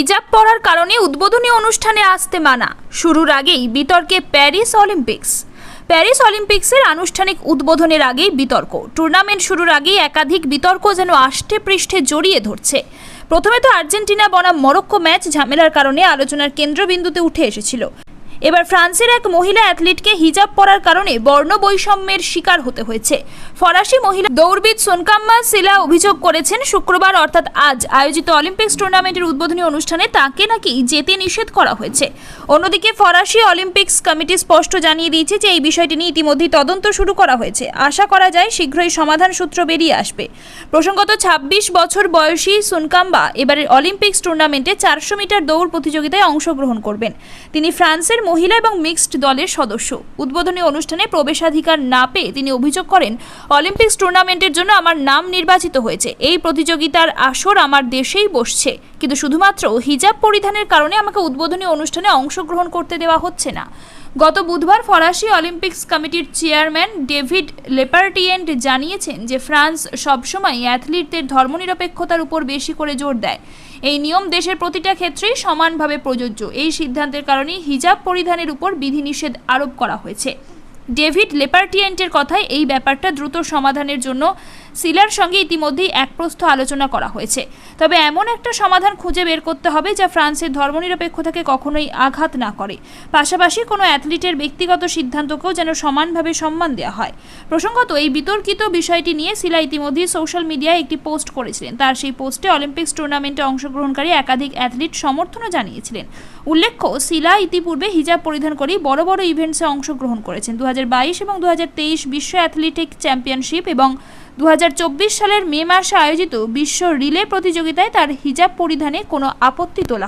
হিজাব পরার কারণে উদ্বোধনী অনুষ্ঠানে আসতে মানা। শুরুর আগেই বিতর্কে প্যারিস অলিম্পিক্স। প্যারিস অলিম্পিক্সের আনুষ্ঠানিক উদ্বোধনের আগেই বিতর্ক। টুর্নামেন্ট শুরুর আগেই একাধিক বিতর্ক যেন আষ্টে পৃষ্ঠে জড়িয়ে ধরছে। প্রথমে তো আর্জেন্টিনা বনাম মরক্কো ম্যাচ ঝামেলার কারণে আলোচনার কেন্দ্রবিন্দুতে উঠে এসেছিল। এবার ফ্রান্সের এক মহিলা অ্যাথলিটকে হিজাব পরার কারণে বর্ণ বৈষম্যের শিকার হতে হয়েছে। ফরাসি মহিলা দৌড়বিদ সোনকাম্মা সিলা অভিযোগ করেছেন, শুক্রবার, অর্থাৎ আজ, আয়োজিত অলিম্পিক্স টুর্নামেন্টের উদ্বোধনী অনুষ্ঠানে তাকে নাকি যেতে নিষেধ করা হয়েছে। অন্যদিকে ফরাসি অলিম্পিক্স কমিটি স্পষ্ট জানিয়ে দিয়েছে যে, এই বিষয়টি নিয়ে ইতিমধ্যেই তদন্ত শুরু করা হয়েছে। আশা করা যায়, শীঘ্রই সমাধান সূত্র বেরিয়ে আসবে। প্রসঙ্গত ২৬ বছর বয়সী সুনকাম্বা এবারের অলিম্পিক্স টুর্নামেন্টে চারশো মিটার দৌড় প্রতিযোগিতায় অংশগ্রহণ করবেন। তিনি ফ্রান্সের মহিলা এবং মিক্সড দলের সদস্য। উদ্বোধনী অনুষ্ঠানে প্রবেশাধিকার না পেয়ে তিনি অভিযোগ করেন, অলিম্পিক্স টুর্নামেন্টের জন্য আমার নাম নির্বাচিত হয়েছে। এই প্রতিযোগিতার আসর আমার দেশেই বসছে। কিন্তু শুধুমাত্র হিজাব পরিধানের কারণে আমাকে উদ্বোধনী অনুষ্ঠানে অংশগ্রহণ করতে দেওয়া হচ্ছে না। গত বুধবার ফরাসি অলিম্পিক্স কমিটির চেয়ারম্যান ডেভিড লেপার্টিয়েন্ট জানিয়েছেন যে ফ্রান্স সবসময় অ্যাথলিটদের ধর্মনিরপেক্ষতার উপর বেশি করে জোর দেয়। এই নিয়ম দেশের প্রতিটা ক্ষেত্রেই সমানভাবে প্রযোজ্য। এই সিদ্ধান্তের কারণে হিজাব পরিধানের উপর বিধিনিষেধ আরোপ করা হয়েছে। ডেভিড লেপার্টিয়েন্টের কথায় এই ব্যাপারটা দ্রুত সমাধানের জন্য সিলার সঙ্গে ইতিমধ্যেই একপ্রস্থ আলোচনা করা হয়েছে। তবে এমন একটা সমাধান খুঁজে বের করতে হবে যা ফ্রান্সের ধর্মনিরপেক্ষতাকে কখনোই আঘাত না করে। পাশাপাশি কোনো অ্যাথলিটের ব্যক্তিগত সিদ্ধান্তকেও যেন সমানভাবে সম্মান দেওয়া হয়। প্রসঙ্গত, এই বিতর্কিত বিষয়টি নিয়ে সিলা ইতিমধ্যেই সোশ্যাল মিডিয়ায় একটি পোস্ট করেছিলেন। তার সেই পোস্টে অলিম্পিক্স টুর্নামেন্টে অংশগ্রহণকারী একাধিক অ্যাথলিট সমর্থনও জানিয়েছিলেন। উল্লেখ্য, সিলা ইতিপূর্বে হিজাব পরিধান করেই বড় বড় ইভেন্টসে অংশগ্রহণ করেছেন। দু হাজার এবং দু বিশ্ব অ্যাথলেটিক চ্যাম্পিয়নশিপ এবং দু হাজার চব্বিশ সালের মে মাসে আয়োজিত বিশ্ব রিলে প্রতিযোগিতায় তার হিজাব পরিধানে কোনো আপত্তি তোলা